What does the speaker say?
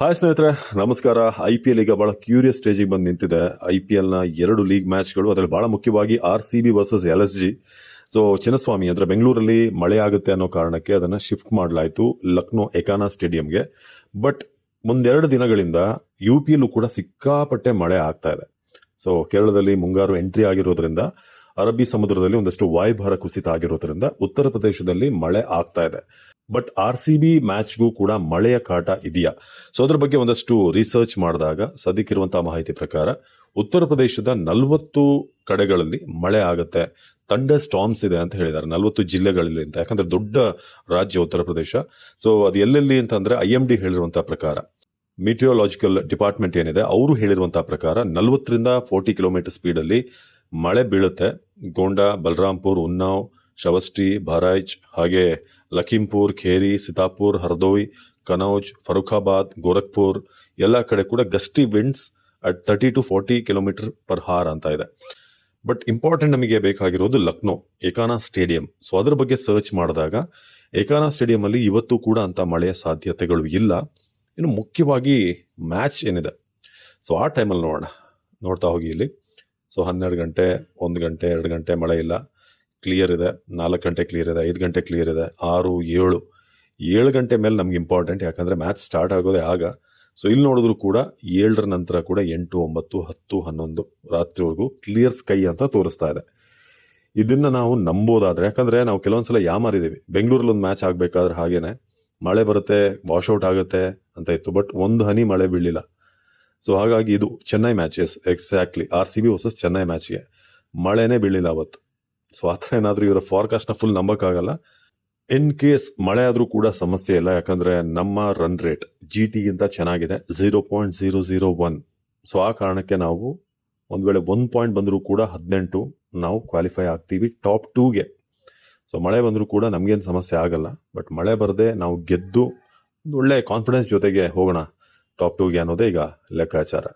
Hi ಸ್ನೇಹಿತರೆ, ನಮಸ್ಕಾರ. I P L ಈಗ ಬಹಳ ಕ್ಯೂರಿಯಸ್ ಸ್ಟೇಜಿಗೆ ಬಂದು ನಿಂತಿದೆ. ಐ ಪಿ ಎಲ್ನ ಎರಡು ಲೀಗ್ ಮ್ಯಾಚ್ಗಳು ಅದರಲ್ಲಿ ಬಹಳ ಮುಖ್ಯವಾಗಿ R C B versus L S G so Chinnaswamy, ಅಂದ್ರೆ ಬೆಂಗಳೂರಲ್ಲಿ ಮಳೆ ಆಗುತ್ತೆ ಅನ್ನೋ ಕಾರಣಕ್ಕೆ ಅದನ್ನ ಶಿಫ್ಟ್ ಮಾಡಲಾಯಿತು ಲಕ್ನೋ ಎಕಾನಾ ಸ್ಟೇಡಿಯಂಗೆ ಬಟ್ ಮುಂದೆರಡು ದಿನಗಳಿಂದ ಯು ಪಿ ಕೂಡ ಸಿಕ್ಕಾಪಟ್ಟೆ ಮಳೆ ಆಗ್ತಾ ಇದೆ. ಸೊ ಕೇರಳದಲ್ಲಿ ಮುಂಗಾರು ಎಂಟ್ರಿ ಆಗಿರೋದ್ರಿಂದ, ಅರಬ್ಬಿ ಸಮುದ್ರದಲ್ಲಿ ಒಂದಷ್ಟು ವಾಯುಭಾರ ಕುಸಿತ ಆಗಿರೋದ್ರಿಂದ ಉತ್ತರ ಪ್ರದೇಶದಲ್ಲಿ ಮಳೆ ಆಗ್ತಾ ಇದೆ. ಬಟ್ ಆರ್ ಸಿ ಬಿ ಮ್ಯಾಚ್ಗೂ ಕೂಡ ಮಳೆಯ ಕಾಟ ಇದೆಯಾ? ಸೊ ಅದರ ಬಗ್ಗೆ ಒಂದಷ್ಟು ರಿಸರ್ಚ್ ಮಾಡಿದಾಗ ಸದ್ಯಕ್ಕಿರುವಂತಹ ಮಾಹಿತಿ ಪ್ರಕಾರ ಉತ್ತರ ಪ್ರದೇಶದ ನಲವತ್ತು ಕಡೆಗಳಲ್ಲಿ ಮಳೆ ಆಗುತ್ತೆ. ತಂಡ ಸ್ಟಾಮ್ಸ್ ಇದೆ ಅಂತ ಹೇಳಿದ್ದಾರೆ. ನಲವತ್ತು ಜಿಲ್ಲೆಗಳಲ್ಲಿ ಅಂತ. ಯಾಕಂದ್ರೆ ದೊಡ್ಡ ರಾಜ್ಯ ಉತ್ತರ ಪ್ರದೇಶ. ಸೊ ಅದು ಎಲ್ಲೆಲ್ಲಿ ಅಂತಂದ್ರೆ ಐ ಎಂ ಡಿ ಹೇಳಿರುವಂತಹ ಪ್ರಕಾರ. ಮಿಟಿಯೋಲಾಜಿಕಲ್ ಡಿಪಾರ್ಟ್ಮೆಂಟ್ ಏನಿದೆ, ಅವರು ಹೇಳಿರುವಂತಹ ಪ್ರಕಾರ ನಲವತ್ತರಿಂದ ಫೋರ್ಟಿ ಕಿಲೋಮೀಟರ್ ಸ್ಪೀಡಲ್ಲಿ ಮಳೆ ಬೀಳುತ್ತೆ. ಗೋಂಡಾ ಬಲರಾಮ್ಪುರ್ ಉನ್ನಾವ್ ಶವಸ್ಟಿ ಬಹರಾಯ್ಚ್ ಹಾಗೆ ಲಖೀಂಪುರ್, ಖೇರಿ, ಸಿತಾಪುರ್, ಹರ್ದೋಯ್, ಕನೌಜ್, ಫರುಖಾಬಾದ್, ಗೋರಖ್ಪುರ್ ಎಲ್ಲ ಕಡೆ ಕೂಡ gusty winds at thirty to forty kilometre per hour ಅಂತ ಇದೆ. ಬಟ್ ಇಂಪಾರ್ಟೆಂಟ್ ನಮಗೆ ಬೇಕಾಗಿರೋದು ಲಕ್ನೋ, ಏಕಾನಾ ಸ್ಟೇಡಿಯಂ ಸೊ ಅದರ ಬಗ್ಗೆ ಸರ್ಚ್ ಮಾಡಿದಾಗ ಏಕಾನಾ ಸ್ಟೇಡಿಯಂ ಅಲ್ಲಿ ಇವತ್ತು ಕೂಡ ಅಂತ ಮಳೆಯ ಸಾಧ್ಯತೆಗಳು ಇಲ್ಲ. ಇನ್ನು ಮುಖ್ಯವಾಗಿ ಮ್ಯಾಚ್ ಏನಿದೆ. ಸೊ ಆ ಟೈಮಲ್ಲಿ ನೋಡೋಣ. ನೋಡ್ತಾ ಹೋಗಿ ಇಲ್ಲಿ. ಸೊ ಹನ್ನೆರಡು ಗಂಟೆ, ಒಂದು ಗಂಟೆ, ಎರಡು ಗಂಟೆ ಮಳೆ ಇಲ್ಲ. ಕ್ಲಿಯರ್ ಇದೆ, ನಾಲ್ಕು ಗಂಟೆ ಕ್ಲಿಯರ್ ಇದೆ, ಐದು ಗಂಟೆ ಕ್ಲಿಯರ್ ಇದೆ, ಆರು, ಏಳು. ಏಳು ಗಂಟೆ ಮೇಲೆ ನಮ್ಗೆ ಇಂಪಾರ್ಟೆಂಟ್ ಯಾಕಂದರೆ ಮ್ಯಾಚ್ ಸ್ಟಾರ್ಟ್ ಆಗೋದೇ ಆಗ. ಸೊ ಇಲ್ಲಿ ನೋಡಿದ್ರು ಕೂಡ ಏಳರ ನಂತರ ಕೂಡ ಎಂಟು, ಒಂಬತ್ತು, ಹತ್ತು, ಹನ್ನೊಂದು ರಾತ್ರಿವರೆಗೂ ಕ್ಲಿಯರ್ ಸ್ಕೈ ಅಂತ ತೋರಿಸ್ತಾ ಇದೆ. ಇದನ್ನ ನಾವು ನಂಬೋದಾದ್ರೆ, ಯಾಕಂದ್ರೆ ನಾವು ಕೆಲವೊಂದ್ಸಲ ಯಾಮಾರಿದ್ದೀವಿ ಬೆಂಗಳೂರಲ್ಲಿ ಒಂದು ಮ್ಯಾಚ್ ಆಗಬೇಕಾದ್ರೆ ಹಾಗೇನೆ, ಮಳೆ ಬರುತ್ತೆ ವಾಶ್ಔಟ್ ಆಗುತ್ತೆ ಅಂತ ಇತ್ತು ಬಟ್ ಒಂದು ಹನಿ ಮಳೆ ಬೀಳಿಲ್ಲ. ಸೊ ಹಾಗಾಗಿ ಇದು Chennai match yes exactly R C B versus Chennai ಮ್ಯಾಚ್ಗೆ ಮಳೆನೇ ಬೀಳಲಿಲ್ಲ ಅವತ್ತು. ಸೊ ಆ ಥರ ಏನಾದರೂ ಇವರ ಫಾರ್ಕಾಸ್ಟ್ನ ಫುಲ್ ನಂಬಕ್ಕಾಗಲ್ಲ. ಇನ್ ಕೇಸ್ ಮಳೆ ಆದರೂ ಕೂಡ ಸಮಸ್ಯೆ ಇಲ್ಲ, ಯಾಕಂದರೆ ನಮ್ಮ ರನ್ ರೇಟ್ ಜಿ ಟಿಗಿಂತ ಚೆನ್ನಾಗಿದೆ zero point zero zero one so ಆ ಕಾರಣಕ್ಕೆ ನಾವು ಒಂದು ವೇಳೆ ಒಂದು ಪಾಯಿಂಟ್ ಬಂದರೂ ಕೂಡ ಹದಿನೆಂಟು ನಾವು ಕ್ವಾಲಿಫೈ ಆಗ್ತೀವಿ ಟಾಪ್ ಟೂಗೆ ಸೊ ಮಳೆ ಬಂದರೂ ಕೂಡ ನಮಗೇನು ಸಮಸ್ಯೆ ಆಗಲ್ಲ ಬಟ್ ಮಳೆ ಬರದೆ ನಾವು ಗೆದ್ದು ಒಂದು ಒಳ್ಳೆ ಕಾನ್ಫಿಡೆನ್ಸ್ ಜೊತೆಗೆ ಹೋಗೋಣ ಟಾಪ್ ಟೂಗೆ ಅನ್ನೋದೇ ಈಗ ಲೆಕ್ಕಾಚಾರ.